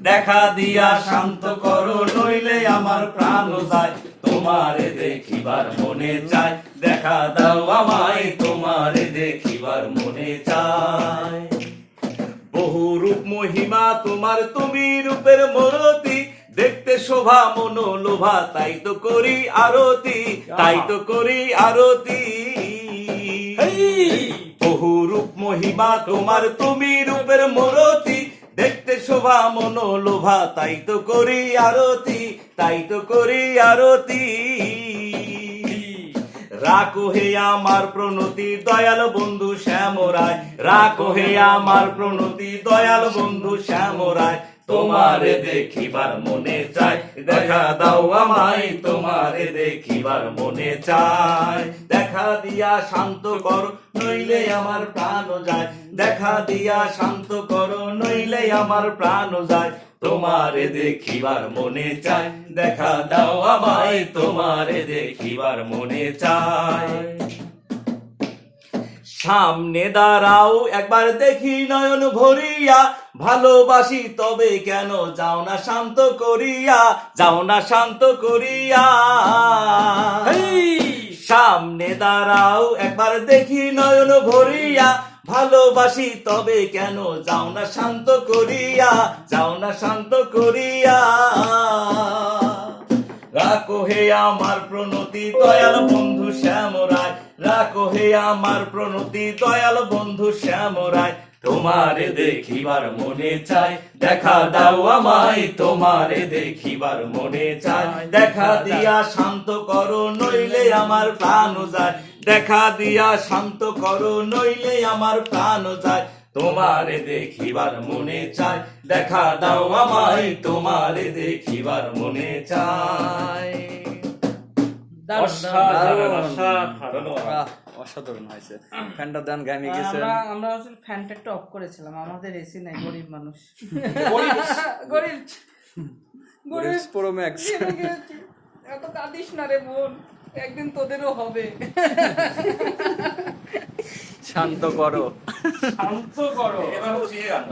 দেখা দিয়া শান্ত করো নইলে আমার প্রাণ যায়। তোমারে দেখিবার মনে চায়। দেখা দাও আমায় তোমারে দেখিবার মনে চায়। বহু রূপ মহিমা তোমার তুমি রূপের মরতি। দেখতে শোভা মনো লোভা তাই তো করি আরতি তাই তো করি আরতি। বহু রূপ মহিমা তোমার তুমি রূপের মরতি। দেখতে শোভা মনো লোভা তাই তো করি আরতি, তাই তো করি আরতি। রাখো হে আমার প্রণতি, দয়াল বন্ধু শ্যামরায়। রাখো হে আমার প্রণতি, দয়াল বন্ধু শ্যামরায়। তোমারে দেখিবার মনে চায় দেখা দাও আমায়, তোমারে দেখিবার মনে চায় দেখা দিয়া শান্ত করো, নইলে আমার প্রাণ যায়। দেখা দিয়া শান্ত করো, নইলে আমার প্রাণ যায়। তোমারে দেখিবার মনে চায় দেখা দাও আমায়, তোমারে দেখিবার মনে চায় সামনে দাঁড়াও, একবার দেখি নয়ন ভরিয়া। ভালোবাসি তবে কেন যাও না শান্ত করিয়া যাও না শান্ত করিয়া। সামনে দাঁড়াও একবার দেখি নয়ন ভরিয়া। ভালোবাসি তবে কেন যাও না শান্ত করিয়া যাও না শান্ত করিয়া। রাখো হে আমার প্রণতি দয়াল বন্ধু শ্যামরায়। রাখো হে আমার প্রণতি, দয়াল বন্ধু শ্যামরায়। তোমারে দেখিবার মনে চায় দেখা দাও আমায়, তোমারে দেখিবার মনে চায় দেখা দিয়া শান্ত করো, নইলে আমার প্রাণ যায়। দেখা দিয়া শান্ত করো, নইলে আমার প্রাণ যায়। তোমারে দেখিবার মনে চায় দেখা দাও আমায়, তোমারে দেখিবার মনে চায় অসাধারণ, অসাধারণ। বাহ, অসাধারণ হয়েছে। ফ্যানটা দেন গায়ে গেছে আমরা আমরা আসলে ফ্যানটা একটু অফ করেছিলাম আমাদের এসি নাই গরিব মানুষ। গরিব? গরিব। প্রো ম্যাক্স এত কাঁদিস না রে বোন একদিন তোদেরও হবে। শান্ত করো। শান্ত করো। এবার হচ্ছে গান।